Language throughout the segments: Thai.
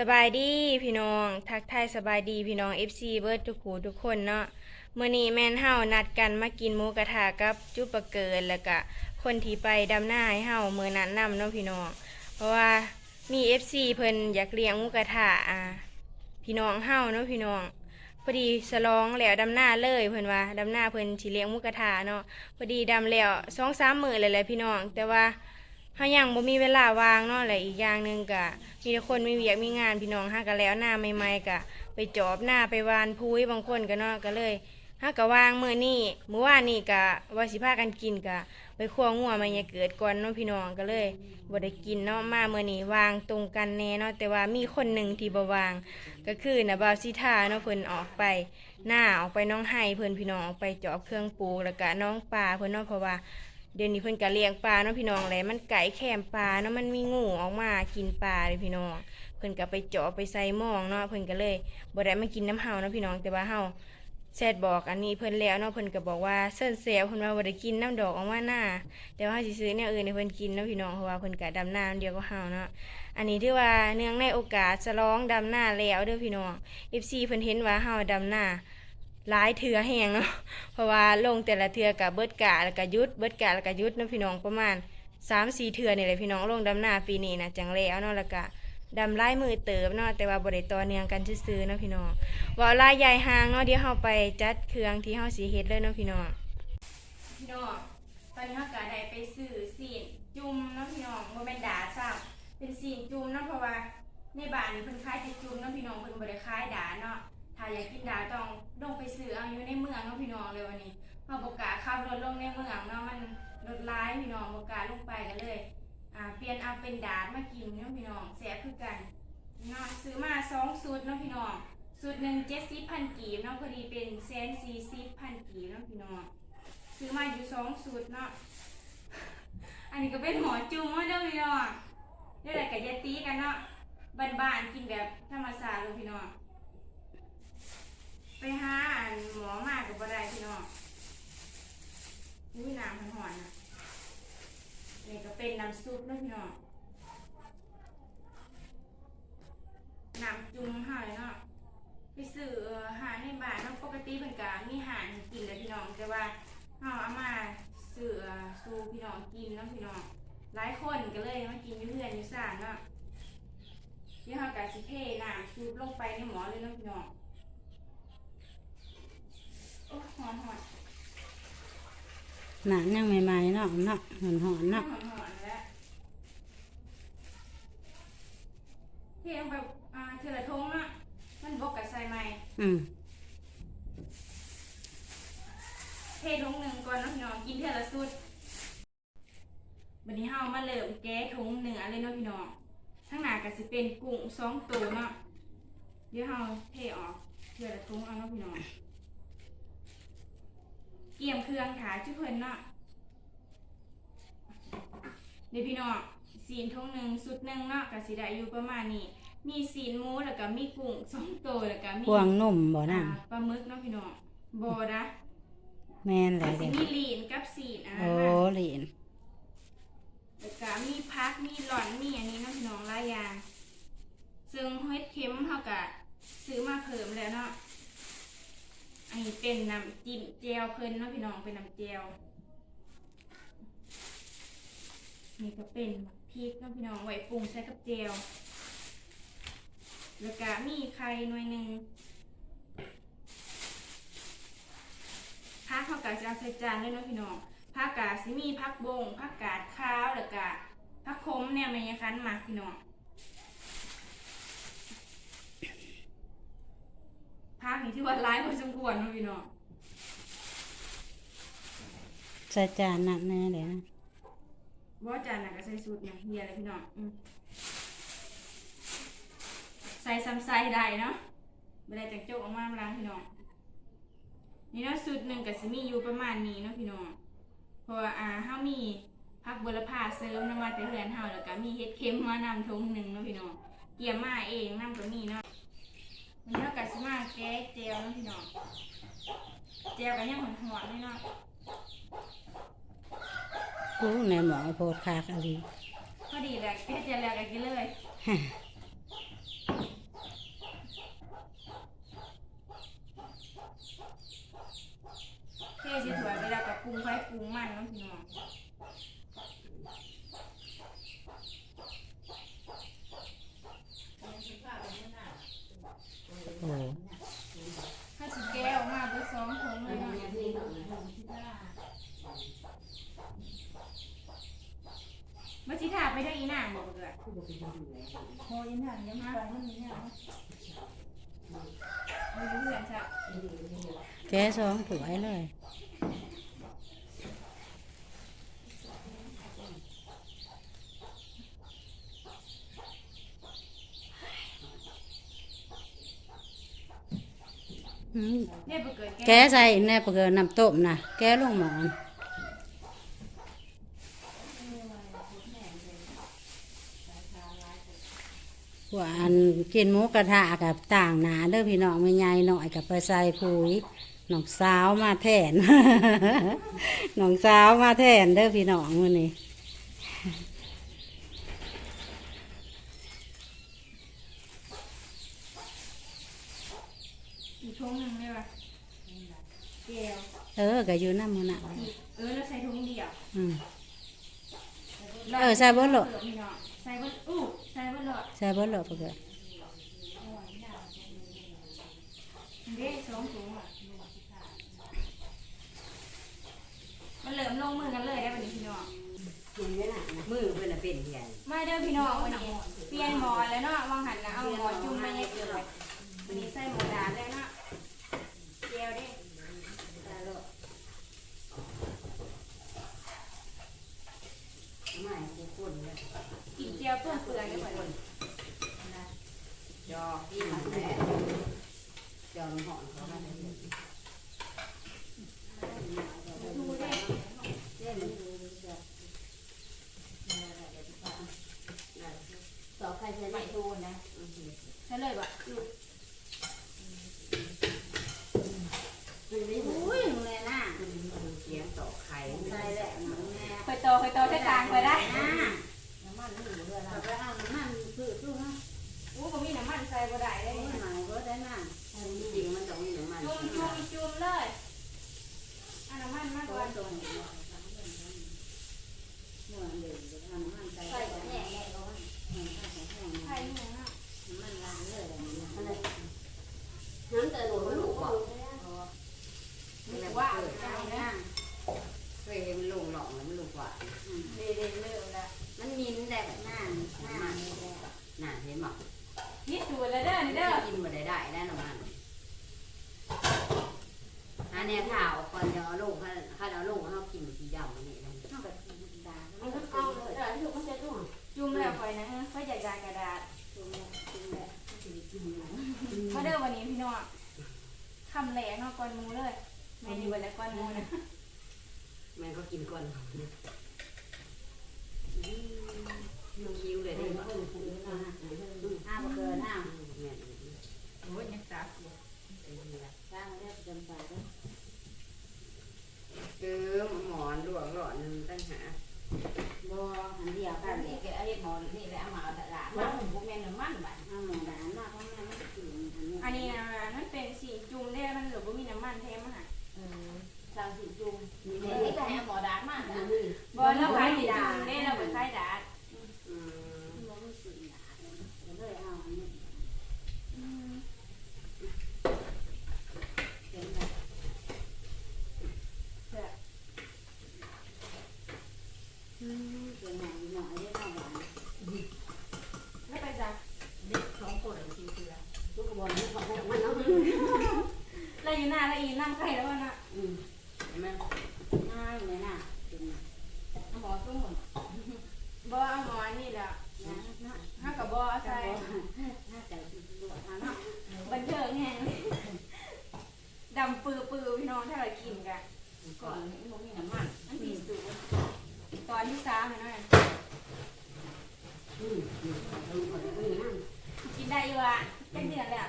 สบายดีพี่น้องทักทายสบายดีพี่น้อง FC เบิร์ดทุกหูทุกคนเนาะมื้อนี้แม่นเฮานัดกันมากินหมูกระทะกับจุปะเกินแล้วก็คนที่ไปดำหน้าให้เฮาเมื้อนั้นนำเนาะพี่น้อง เพราะว่ามี FC เพิ่นอยากเลี้ยงหมูกระทะอ่าพี่น้องเฮาเนาะพี่น้องพอดีสลองแล้วดำหน้าเลยเพิ่นว่าดำหน้าเพิ่นสิเลี้ยงหมูกระทะเนาะพอดีดำแล้ว2-3มื้อเลยแหละพี่น้อง แต่ว่า เฮายังบ่มีเวลาวางเนาะและอีกอย่างหนึ่งก็มีแต่คนมีเวียกมีงานพี่น้องหากันแล้วหน้าใหม่ๆก็ไปจอบหน้าไปวานพุ้ยบางคนก็เนาะก็เลยหาก็วางมื้อนี้มื้อวานนี้ก็ว่าสิพากันกินก็ไปคั่วงัวมาอย่าเกิดก่อนเนาะพี่น้องก็เลยบ่ได้กินเนาะมามื้อนี้วางตรงกันแน่เนาะแต่ว่ามีคนหนึ่งที่บ่วาง ก็คือน่ะบ่าวสิทาเนาะเพิ่นออกไป หน้าออกไปน้องไห้เพิ่นพี่น้องออกไปจอบเครื่องปลูกแล้วก็น้องปลาเพิ่นเนาะเพราะว่า เดี๋ยวนี้เพิ่นก็เลี้ยงปลาเนาะพี่น้องแหละมันไก่แคมปลาเนาะมันมีงูออกมากินปลาเลยพี่น้อง เพิ่นก็ไปเจาะไปใส่หม้องเนาะเพิ่นก็เลยบ่ได้มากินน้ำเฮาเนาะพี่น้องแต่ว่าเฮาแซดบอกอันนี้เพิ่นแล้วเนาะเพิ่นก็บอกว่าเส้นเสียเพิ่นว่าบ่ได้กินน้ำดอกออกมาหน้าแต่ว่าสิซื้อแนวอื่นให้เพิ่นกินเนาะพี่น้องเพราะว่าเพิ่นก็ดำน้าเดียวกับเฮาเนาะอันนี้ถือว่าเนื่องในโอกาสฉลองดำหน้าแล้วเด้อพี่น้อง FC เพิ่นเห็นว่าเฮาดำหน้า หลายเถือแหงเนาะเพราะว่าลงแต่ละเทือกับเบิดกะแล้วก็ยุดเบิดกะแล้วก็ยุดนาะพี่น้องประมาณสามสี่เทือนี่แหละพี่น้องลงดำหน้าปีนี้นะจังแล้วเนาะแล้วก็ดำไล่มือเติบเนาะแต่ว่าบ่ได้ต่อเนื่องกันซื่อๆเนาะพี่น้องว่าลายใหญ่หางเนาะเดี๋ยวเฮาไปจัดเครื่องที่เฮาสิเฮ็ดเลยเนาะพี่น้องพี่น้องตอนนี้เฮาก็ได้ไปซื้อซีนจุ่มเนาะพี่น้องบ่แม่นดาซ้ำเป็นซีนจุ่มเนาะเพราะว่าในบ้านนี่เพิ่นขายแต่จุ่มเนาะพี่น้องเพิ่นบ่ได้ขายดาเนาะ ถ้าอยากกินดาต้องลงไปซื้อเอาอยู่ในเมืองเนาะพี่น้องเลยวันนี้เฮาบ่กาขับรถลงในเมืองเนาะมันรถร้ายพี่น้องบ่กาลงไปกันเลยอ่าเปลี่ยนเอาเป็นดาดมากินเนาะพี่น้องแซ่บคือกันเนาะซื้อมาสองสูตรเนาะพี่น้องสูตรหนึ่งเจ็ดสิบพันกีบเนาะพอดีเป็นแสนสี่สิบพันกีบเนาะพี่น้องซื้อมาอยู่สองสูตรเนาะอันนี้ก็เป็นหมอจุ่มเนาะเด้อพี่น้องเดี๋ยวอะกับยาตีกันเนาะบ้านๆกินแบบธรรมชาติเลยพี่น้อง หาอันหมอมากกับบ่ได้พี่น้องอุ้ยน้ำมันหอนนะนี่ก็เป็นน้ำซุปนะพี่น้องน้ำจุ่มหายเนาะไปซื้อเอ่อหาในบ้านเนาะปกติเพิ่นก็มีหารกินแล้วพี่น้อง แต่ว่าเฮาเอามาซื้อเอ่อสู่พี่น้องกินเนาะพี่น้องหลายคนก็เลยมากินอยู่เพื่อนอยู่ซ่านเนาะเดี๋ยวเฮาก็สิเทน้ำซุปลงไปในหมอเลยเนาะพี่น้อง โอ้หอนหอนหนายังใหม่ๆเนาะเนาะหอนหอนหอเนาะนหอนแล้วเทลงไปอ่าเทละทงเนาะมันบกกับใส่ใหม่อืมเททงหนึ่งก่อนเนาะพี่น้องกินเทละสุดวันนี้เฮามาเริ่มแก้ทงหนึ่งอะไรเนาะพี่น้องข้างหน้าก็สิเป็นกุ้งสองตัวเนาะเดี๋ยวเฮาเทออกเทละทงเอาเนาะพี่น้อง เกี่ยมเครื่องขาจุเพิ่นเนาะเดี๋ยวพี่น้องสีนทงหนึ่งสุดหนึ่งเนาะกับสีได้อยู่ประมาณนี้ มีสีนหมูแล้วก็มีกุ้งสองตัวแล้วก็มีพวงนุ่มบ่อ่าน่ะปลาหมึกเนาะพี่น้องบอนะแม่นหก็ลายสิเด็กมีลีนกับสีนอะโอ้เหรียญแล้วก็มีพักมีหล่อนมีอันนี้เนาะพี่น้องหลายอย่างซึ่งเฮ็ดเค็มเฮาก็ซื้อมาเพิ่มแล้วเนาะ อันนี้เป็นน้ำจิ้มแจ่วเพิ่นเนาะพี่น้องเป็นน้ำแจ่วนี่ก็เป็นพริกเนาะพี่น้องไว้ปรุงใส่กับแจ่วแล้วก็มีไข่หน่วยหนึ่งผักเขาก็จะเอาใส่จานเลยเนาะพี่น้องผักกาดสิมีผักบงผักกาดข้าวแล้วก็ผักขมเนี่ยมันยังคันหมักพี่น้อง ภาคนี้ที่ว่าร้ายพอสมควรเนาะพี่น้องใส่จานนั่นแน่เลยนะบ่จานน่ะก็ใส่สูตรเนี่ยเฮียเลยพี่น้องอืมใส่ซ้ำใส่ได้เนาะบ่ได้จังโจกออกมาล้างพี่น้อง นี่เนาะสูตรหนึ่งก็สิมีอยู่ประมาณนี้เนาะพี่น้องเพราะว่าอ่าเฮามีผักบัวละพาเสริมนำมาแต่เฮือนเฮาแล้วก็มีเฮ็ดเค็มมานำทงหนึ่งเนาะพี่น้องเกี่ยมมาเองนำก็มีเนาะ มีเท่ากับสิมาแก้เจลน้องพี่น้องเจลกันยังหอมหอนเลยนาะโอ้ในหมอโพดคากอะไรก็ดีแหละแก้เจลแล้วกักินเลยแค่สิถวยไปแลาวกับปรุงไฟปรุงมันน้องพี่น้อง แกสองถ้วยเลยอืมเนี่ยไปเกิดแกใส่ในปลาเกลือน้ำต้มนะแกลงหมอนหวานกินหมูกระทะกับต่างหนาเด้อพี่น้องไม่ใหญ่หน่อยกับไปใส่ปุ๋ย น้องสาวมาแทนน้องสาวมาแทนเด้อพี่น้องมื้อนี้อีกทุ่งหนึ่งเลยว่ะเดียวเออก็อยู่น้ำมันน่ะเออแล้วใส่ทุ่งเดียวอืมเออใส่เบิดโลดพี่น้องใส่เบิดอู้ใส่เบิดโลดใส่เบิดเลยปลาเกลือเด้สองถุงอะมันเหลิมลงมือกันเลยได้วันนี้พี่น้อง มือ เพื่อนน่ะเป็นใหญ่มาเด้อพี่น้องวันนี้เปลี่ยนหมอแล้วเนาะวางหันนะเอาหมอจุ่มมาเนี่ยเกิดวันนี้ใส่หมอดาแล้วเนาะเจียวเด้ ไม่กูคนเนี่ย กินเจียวเปื้อนเปลือยกันหมดเลย จอที่มันแหละจอลงหอนเขาได้ ดูเด้ สอใครจะไม่ทูนะ ใช่เลยบ่ลูก มันไม่หู อุ้ยแม่น่ะ เสียงต่อไข่ ใส่แหละน้ำแม่ คอยโตคยโตใช้กลางคอยได้น่ะน้ำมันนี่เรือเอาเราไปเอาน้ำมันซื้อซื้อนะอู้ก็มีน้ำมันใส่บ่ได้เลยหายก็ได้น่จริงมันต้องมีน้ำมันจุ่มจุ่มจุ่มเลยเอาน้ำมันมากกว่าตรงนี้เมื่อเดือนจะทำมันใส่ใส่ใส่แง่แง่ก็ว่าไข่นี่นะมันล้างเลยแบบนี้อะน้ำแต่หนูลูกบอกว่าเอานเคยเห็นลูกหลวมันลูก เด้เลิกล้วมันมินได้แบบหน้าหน้าหนาเห็นบอกนี่สูแล้วเด้อนี่เด้อกินมาได้ได้แน่นอนอันนี้ข่าวก่อนเดี๋ยวลูกเขาเขาเดี๋ยวลูกเขากินสีดำอันนี้นะเข้ากับดามันก็เอาเลยเดี๋ยวลูกมันจะดูจุ่มแล้วคอยนะเออค่อยอยากได้กระดาษจุ่มจุ่มแหละจุ่มหลังมาเด้อวันนี้พี่น้องคำแหลกเนาะก่อนมูเลยแม่อยู่วันล้วก่อนมูนะแม่ก็กินก่อนมันคิ้วเลยได้ไหม ห้าบ่เกินห้า แม่ โอ้ยยังจับอยู่ สร้างแล้วจำไปแล้ว เออหมอนหลวงหลอนตั้งหา บ่อันเดียวกั อั น น เล นี้ ย แกไอ้หมอนนี่แหละมาตลาดมันพวกแม่น้ำมันบ้าน เอาหมูด่านมากเพราะแม่ไม่กิน อันนี้อันนี้นะมันเป็นสีจุ่มได้มันเหลือบ่มีน้ำมันแท้มาหาเออสร้างสิจุ่มมีนี่เด็นี่กก็ให้หมอดานมาแล้วบ่เราขายสีจุ่มได้เราไปขายดาด อืม บ่มีสินด่าเลยเอาอันนี้ อืม เป็นแบบ เด้อ เป็นหน่อยหน่อยได้เท่าไหร่ แล้วไปจ้ะ เด็กสองคนกินเกลือ ทุกวันนี้เขาให้มันเอา เราอยู่หน้าเราอีนั่งใกล้แล้วนะ อืม เห็นไหม ง่ายเลยนะเป็น หมอตุ้ม บ่เอาหมอนี่แหละ นะนะ ห้ากับบ่เอา ใส่ ใส่ น่าจะตรวจมาเนาะ บันเทิงแห้งดำปือปือพี่น้องถ้าเรากินกัน ก่อนนี่มันมีน้ำมัน มันสีสูงตอนที่สามเห็นไหม อืมอืมลูกคนนี้นะ กินได้อยู่อะเป็นเดือนแล้ว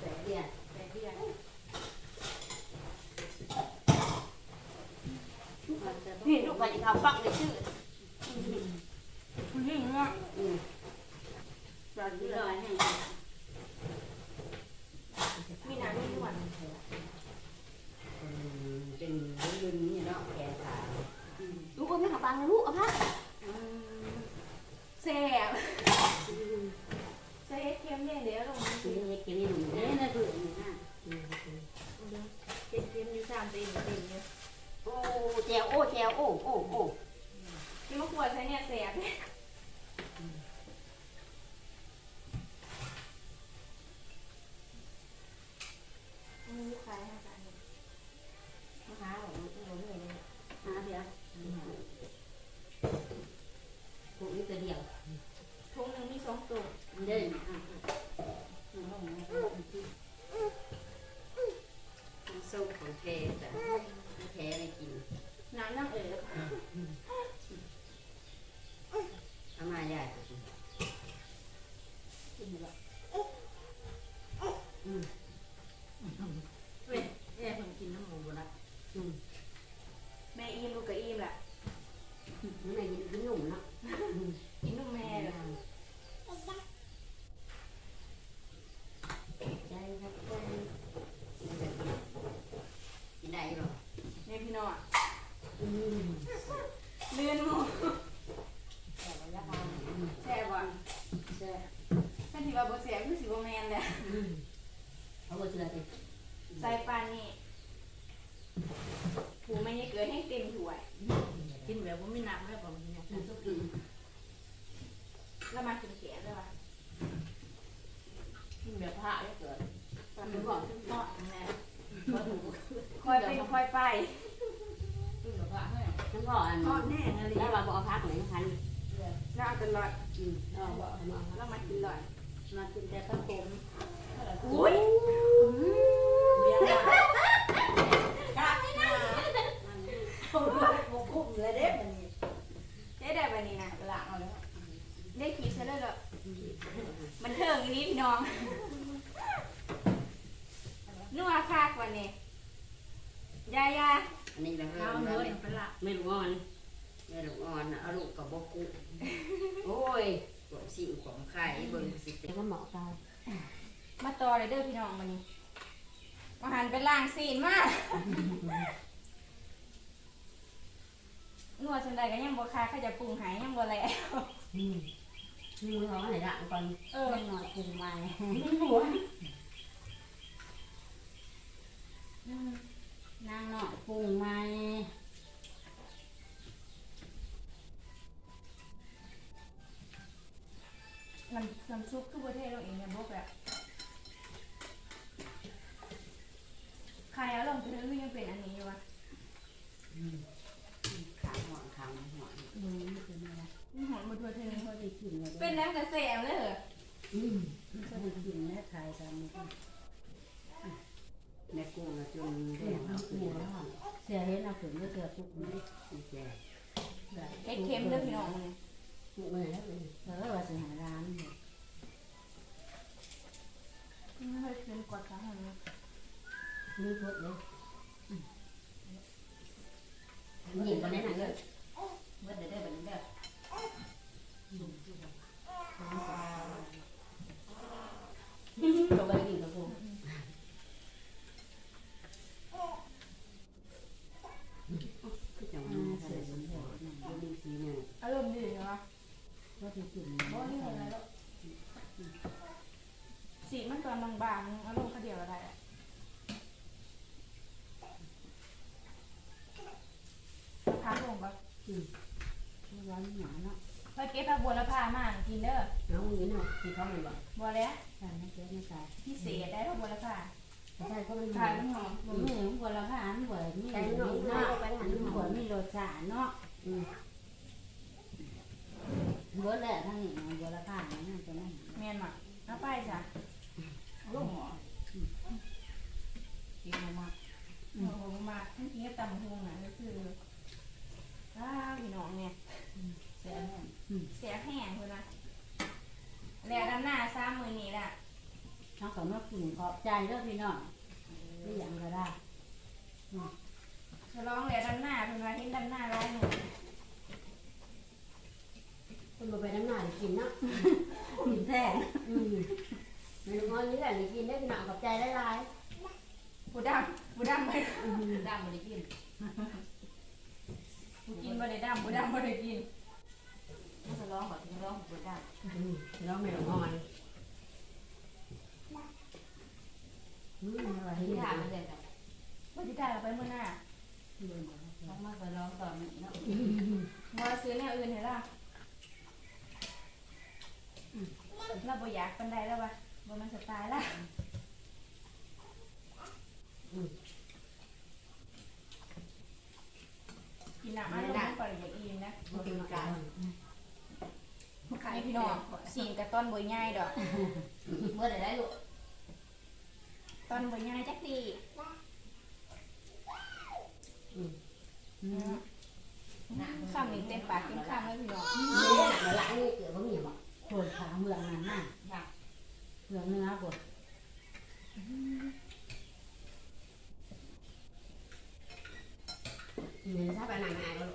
แต่เดีย เป็นเดือน นี่ลูกไปเขาฟังเลยชื่อ คุณหญิงเนาะ อืม ตอนที่เราให้ มีหนามีนวล เป็นยืนนี่เนาะแกขา ลูกก็ไม่ขับปังเลยลูกเอาพัก แซ่บใส่เฮ็ดเค็มเนี่ยเดี๋ยวลง กินเล็กกินนี่หนุ่ม เอ๊ะ เนี่ย น่าเบื่อนี่นะ เฮ็ดเค็มอยู่สามตีนตีนเนี่ย โอ้แจวโอ้ แล้ว โอ้โอ้โอ้ที่มะขวดใช้เนี่ยแซ่บ เดินส้มของเทแต่แท้ไม่กิน น้ำนั่งเอ๋ย เอา มาใหญ่ เว้ยแม่เพิ่งกินน้ำหมูบ่ละ แม่อิ่มลูกก็อิ่มแหละ มันไม่กินหนุ่มเนาะ กินนมแม่เลย ใจครับใจกินได้หรอ แม่พี่น้องเลื่อนหมูแซ่บว่ะ แซ่บ ถ้าที่ว่าบ่แซ่บคือสิบ่แม่นแหละ เอาไปเชื่อสิ ใส่ปานนี่ผูไม่ให้เกิดให้เต็มถ้วย กินแบบว่าไม่หนักแล้วผมเนี่ย มันสุกิน แล้วมากินแขนด้วยว่ะ กินแบบพระแล้วเกิด ตอนนี้บอก ทอดแม่พอถูก ค่อยเป็นค่อย ไปน้ำพ่ออันทอแน่นะลิแล้วเราบอกพักไหนพันแล้วเอาตลอดอืมเราบอกเนาะแล้วมากินลอยมากินแต่ข้าวต้มอุ้ยเบี้ยมาโมกุ้มเลยเด้มันนี่ได้ได้บันนี้นะหลังเอาแล้วได้ขีดซะเลยเหรอมันเทิงอีนี้พี่น้องนัวคากวันนี้ ยายาอันนี้แบบข้าวเนื้เนื้ออเป็นหลักไม่รู้อ่อนไม่รู้อ่อนเอาลูกกับโบกุโอ้ยกบสิวของไข่เบิ่งสิเต็มหมอตายมาต่อเลยเด้อพี่น้องวันนี้อาหารเป็นล่างซีนมากนัวสันใดก็ยังบ่คาเขาจะปรุงหายยังบ่แล้วมือเขาไหนด่างก่อนเออหน่อยปรุงใหม่หัว นางเนาะปรุงใหม่น้ำน้ำซุปคือประเทศเราเองเนี่ยบอกแบบใครเอาลงไปนึกยังเป็นอันนี้อยู่วะขางหัวขางหัวมือไม่เป็นอะไรมันหอมมาทั่วถึงพอได้กินเลยเป็นน้ำกระแสเลยเหรอก็ได้กินแล้วขายตามนี้ แม่กุ้งจนแดเสียงเอาเอาหัวแล้วเสียเห็นเอาขึ้นแล้วเสียปุ๊บนี่แก่เผ็ดเค็มเด้อพี่น้องเนี่ยกุ้งอะไรแล้วเออว่าสิหาร้านไม่เคยเค็มกว่าครั้งนึงมีพดเลยหญิงคนนี้หนังเลยเมื่อเดือดเดือดแบบนี้เด้อตัวไปกินกับกุ้งคือจังหวะนี้เลยดูสีเนี่ย อารมณ์ดีใช่ไหม ก็ได้กิน เพราะนี่เห็นอะไรแล้ว สีมันตอนบางๆอารมณ์เขาเดียวอะไรอะพักลงปะร้อนหนาเนาะไปเก็บผักบัวละพามากินเด้อน้องนี้เนาะที่เขาไม่บอกบัวแล้วใช่ไม่เจ๊ไม่ใส่พิเศษได้ผักบัวละพาใช่เขาไม่ขายมันหอมบ่มีหัวละผ่านหัวมีแต่มีน้องเนาะไปหันหัวมีรสชาติเนาะ เบิดแหละทั้งนี้หัวละผ่านนั่นจะนั่นเมียนมาเอาไปจ้ะลูกหมอกินมาโอ้โหมาทั้งทีก็ตำหงอะก็คืออ้าวพี่น้องเนี่ยเสียแน่เสียแห้งเลยนะแล้วด้านหน้าซ้ำมือนี้แหละเขาก็มากินขอบใจเด้อพี่น้องที่ยังก็ได้จะร้องแล้วด้านหน้าเพิ่นว่าเห็นด้านหน้าร้ายหนึ่ง คุณมาไปน้ำหนากินเนาะกินแท้อืมไม่รู้ว่านี่แหละกินได้หนักกับใจได้ลายผู้ดำผู้ดำไปดำบ่ได้กินผู้กินบ่ได้ดำผู้ดำบ่ได้กินมันจะร้องแบบนี้ร้องบ่ได้แล้วไม่รู้ว่ามันอืมอะไรที่ที่ถาถามมมันเลยแบบบ่ได้ได้เราไปมื้อหน้าร้องมากกว่าร้องตอนนี้เนาะบ่ซื้อแนวอื่นให้ล่ะ เราบ่อยากปานใดแล้วว่ะบ่มันสไตล์ละกินน้ำอัดลมก่อนอยากอิ่มนะมันเป็นการขายพี่น้องสีนกับต้นบวยง่ายดอกเมื่อไหร่ได้ลูกต้นบวยง่ายจักดีคำนี้เต็มปากเต็มคำเลยพี่น้องนี่หนักหลังนี่เกิดว่ามีบ่ โคนขาเมืองนั่นน่ะเมืองเนื้อบดเหมือนถ้าไปหนังงานก็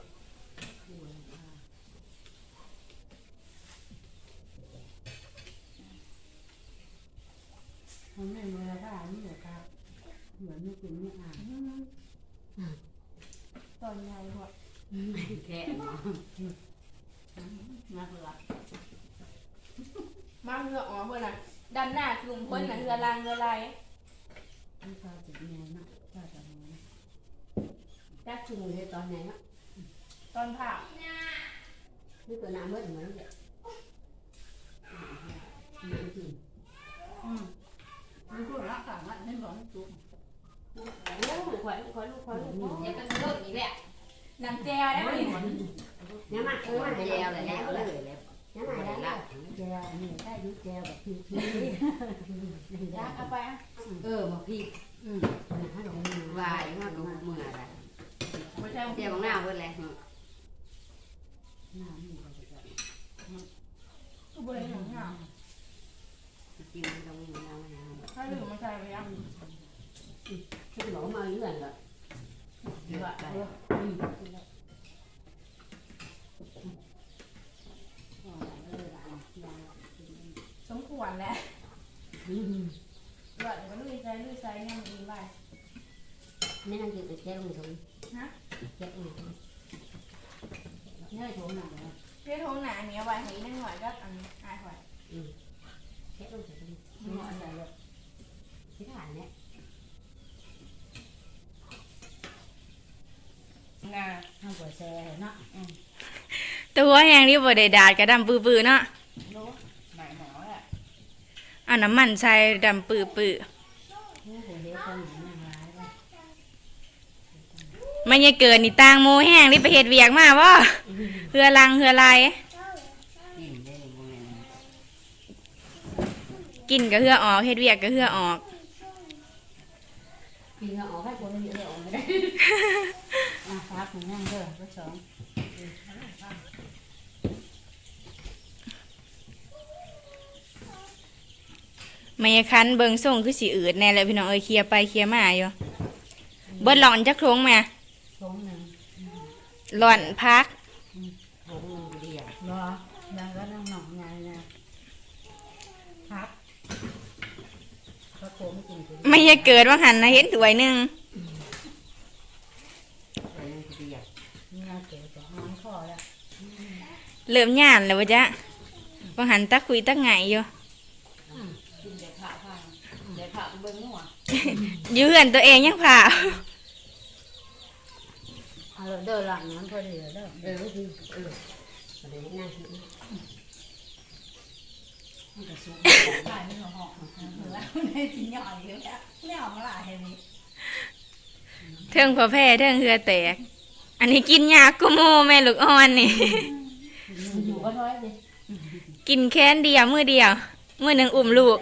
มันไม่เมืองผ้านี่เหรอครับเหมือนไม่กินไม่อ่าน ต้นใหญ่พอ แค่เนาะ นักหลัก มาเหืออ๋อเพื่อนน่ะดันหน้ากลุ่ม คนน่ะเรือลางเรือลายนี่ก็ติดแนวนะก็จะมองรักชุมนุมตอนไหนเนาะต้นผ่านี่ตัวน้ำเมื่อเหมือนเด็กน้ำกินอืมมันพูดรักต่างกันไม่บอกให้จุ๊บโอ้ยขวัญขวัญลูกขวัญลูกเดี๋ยวกันเลิกอีกแหละน้ำแจวได้ไหมน้ำมันเออมันแล้วเลยแล้วเลย แล้วน้ำมันแล้วแจวนี่ได้ยุแจวแบบพี่พี่รักเอาไปอะเออบอกพี่อืมถ้าหลงมือวายว่าหลงมืออะไรไม่ใช่เดี๋ยวบางหน้าเพิ่นเลยน้ำนี่ก็จะกูบริหารงานกินตรงมือเราเนี่ยถ้าหรือมันใส่ไปยังฉันบอกมาเยื่อนเลยเยื่อไป สมค วรแหละเลือดก็ลุยใจลุยใจเนี่ยมันดีไปไม่นั่งกินแต่แก้วมือตรงฮะแก้วมือตรงนี่ให้ผมหนักเลยเพื่อโทงหนาอันนี้เอาไว้ให้อีกนิดหน่อยก็อันอายหอยแก้วมือตรงเหมาะอะไรเลยที่ฐานเนี่ยงาห้ามปล่อยแซ่เนาะตัวแห้งนี่บ่ได้ดาดกระดำปื้อๆเนาะ รู้หนักหนอแหละ เอาน้ำมันใส่ดำปื้อโอ้โหเด็กคนหนังร้ายเลยๆมันยังเกิดนี่ต่างโมแห้งนี่ไปเฮ็ดเวียกมาบ่เฮือลังเฮือลายกินได้โมเมนต์กินก็เฮือออกเฮ็ดเวียกก็เฮือออกกินก็ออกให้คนเยอะออกไม่ได้อะพักหนึ่งนั่งเด้อก็สอง ไมันยังคันเบิงส่งคือสิอืดแน่เลยพี่น้องเอ้ยเคลียร์ไปเคลียร์มาอยู่เบิดหลอนจักทงแม่สองหนึ่งหลอนพักผมมือเดียวรอยังก็นั่งหนองไงนะพักก็โคไม่กินไม่ยเกิดว่าหันนะเห็นถ้วยหนึงผมมือเดียวนี่เราเก๋จะหางเริ่มย่านแล้วว่าจ๊ะว่าหันตักคุยตักไงอยู่ กินเดี๋ยวผ่าพัง เดี๋ยวผ่าเบิ้งหัวอยู่เฮือนตัวเองยังผ่า เอาเด้อหลังนั้นพอดีเด้อเออคือเออประเดี๋ยวนั่งกินมันก็สุกได้ไม่หอมแล้วในที่ย่อยเยอะแล้วไม่ออกมาหลายเห็นไหมเทิงพอแพ้เทิงเฮือแตก อันนี้กินยากกูโมแม่ลูกอ่อนนี่ อยู่ก็น้อยดิกินแค่นเดียวมือเดียว มือหนึ่งอุ่มลูก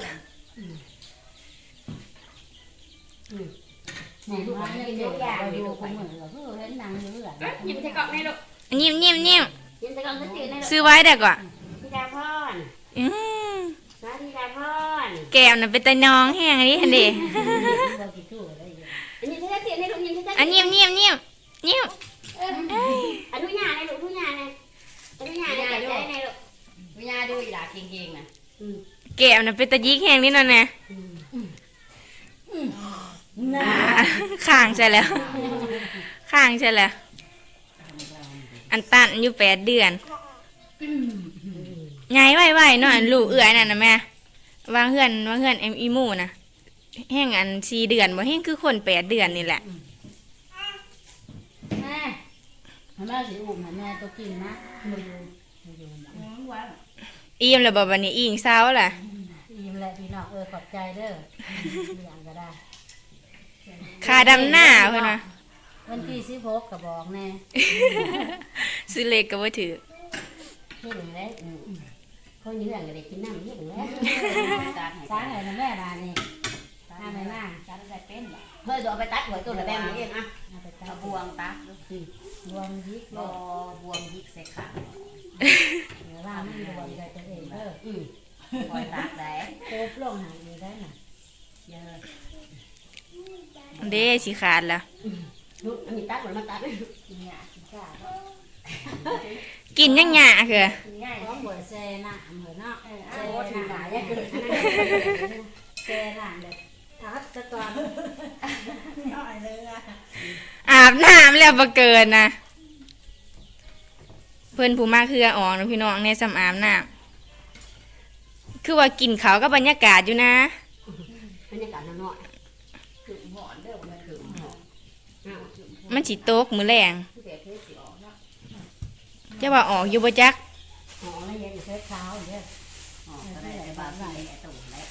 แม่มาเนี่ยเด็กเราดูคนเหมือนเราเพื่อเห็นนางอยู่หลังยิ้มใส่กล่องให้ลูกยิ้มยิ้มยิ้มยิ้มใส่กล่องตื่นให้ลูกซื้อไว้เด็กว่ะพี่ดาพรอืมนะพี่ดาพรแก้มน่ะเป็นตาน้องแห้งอันนี้หันเดิเรากี่ตู้อะไรอย่างอันนี้ถ้าเตียนให้ลูกยิ้มถ้าอันยิ้มยิ้มยิ้มยิ้มอนุญาตให้ลูกอนุญาตให้อนุญาตให้ใจให้ลูกอนุญาดูอีหลาเก่งๆนะแก้มน่ะเป็นตายิกแห้งนี่นั่นแน่ อ่าข้างใช่แล้ว ข้างใช่แล้ว อันตันอยู่แปดเดือนไงไหวไหวๆเนาะอันลูกเอื้อยนั่นนะแม่วางเฮือนวางเฮือนเอ็มอีมูนะแห้งอันสี่เดือนบ่แห้งคือคนแปดเดือนนี่แหละแม่แม่สิอุ้มแม่ตัวกินนะมาอยู่มาอยู่นะอิ่มแล้วบ่บัดนี้อิงเศร้าล่ะยิ้มแหละพี่น้องเออขอบใจเด้ออย่างก็ได้ ค่าดำหน้าเพิ่นว่าวันที่สิบหกกระบอกแน่ซื้อเล็กก็บ่ถือที่หนึ่งได้คนเยื่องก็ได้กินน้ำเยอะแล้วตัดให้สาเหตุแม่บานนี่ทำไมมาตัดใส่เป็นเฮ้ยเอาไปตัดหัวตัวละแบบนี้เองอะเอาไปตัเอาดบวงตัดรวมยิกบบ่บวงยิกใส่ขาเดี๋ยวว่ามันรวมใจตัวเองเด้ออืมปล่อยตัดได้โคบลงหายอยู่ได้น่ะเยอะ เด้สิขาดละลูกอันนี้ตัดเหมือนมาตัดเลยกินหยากินข้าวกินยังหยาคือกินง่ายของบัวแซ่น้ำเหมือนเนาะเออโอ้แซ่ถึงหน้ำลายแซ่เกินน้ำเด็ดทัดจะก่อนน้อยเลยอะอาบน้ำแล้วบ่เกินนะเพิ่นผู้มาคือออกนะพี่น้องในสำอาบน้ำคือว่ากินเขาวก็บรรยากาศอยู่นะ บรรยากาศน้อยคือหอนเด้อมันคือหอนอ้าว มันสิตกมือแรงคือแบบเทสสิออกเนาะจะว่าออกอยู่บ่จักหอนแล้วยังเช้าเช้าเด้อหอนก็ได้แต่บาดใส่ไอ้ตู่แล้ว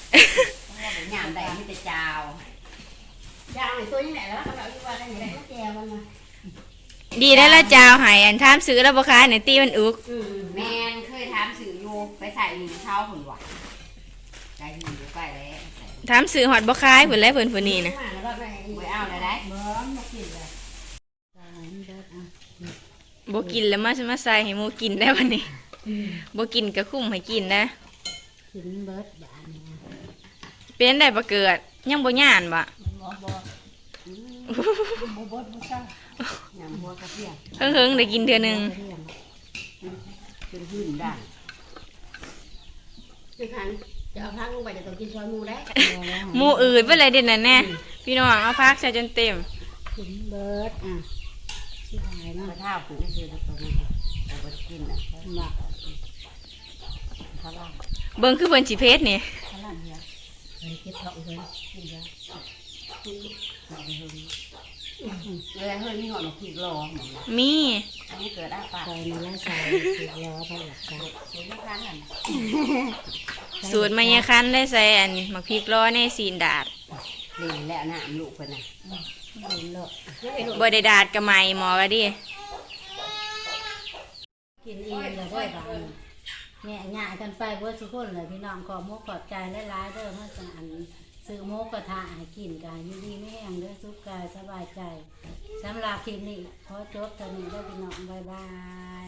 เพราะว่าเป็นยามใดที่จะจาวจาวไอ้ตัวนี้แหละแล้วเขาเอาอยู่ว่าได้ยังไงก็แจวมันมาดีได้ละจาวใหายอันถามซื้อแล้วบ่ค้ายในตีมันอุกอืมแมนเคยถามสื่ออยู่ไปใส่หนึ่งเท้าหุ่นหวานใจหิวไปแล้วถามซื้อฮอดบ่ค้ายเพิ่นแล้วเพิ่นผู้นี้นะมาแล้วก็ไปไปเอาเลยได้เบิ้มมากินเลยตายมันเด็ดอะ บ่กินแล้วมาสิมาใส่ให้หมูกินได้วันนี้บ่กินก็คุ้มให้กินนะ กินเบิดบานนี่เป็นได้บ่เกิด ยังบ่ย่านบ่บ่บ่บ่เบิดบ่ซ่ายำหัวกระเทียมเฮิงๆได้กินเทื่อหนึงเป็นหื่นได้คือคันจะเอาพักลงไปจะต้องกินซอยมูได้หมูอืดไปเลยเด่นน่ะแน่พี่น้องเอาพักใส่จนเต็มกินเบิดอะสิหายก เนาะระเท้าผูกซื้อตัวนี้แต่ก็กินอะบ่เขาล่าเบิ่งคือเพิ่นสิเพชรนี่เขาล่าเนี่ยเคยเก็บท้องเลยกินเยอะเลยเฮ้ยมีหอนขีดรอหมดเลยมีอันนี้เกิดอาปากใส่ในละใส่สิล้อไปหลักกันเสียงครั้งอะสูตรมายาคันได้ใส่อันมักพริกล้อในซีนดาดนี่แหละน้ำลูกคนน่ะ กินเลอะบ่ได้ดาดกับไม่หมอก็ดิกินอิ่มเลยได้อบางแง่ง่ายกันไปเพื่อทุกคนเลยพี่น้องขอมุกขอบใจแลายเด้อเมื่อสันซื้อมุกกระทะให้กินกันยินดีไม่แห้งด้วยสุขกายสบายใจสำหรับคลิปนี้ขอจบตอนนี้เด้อพี่น้องบายบาย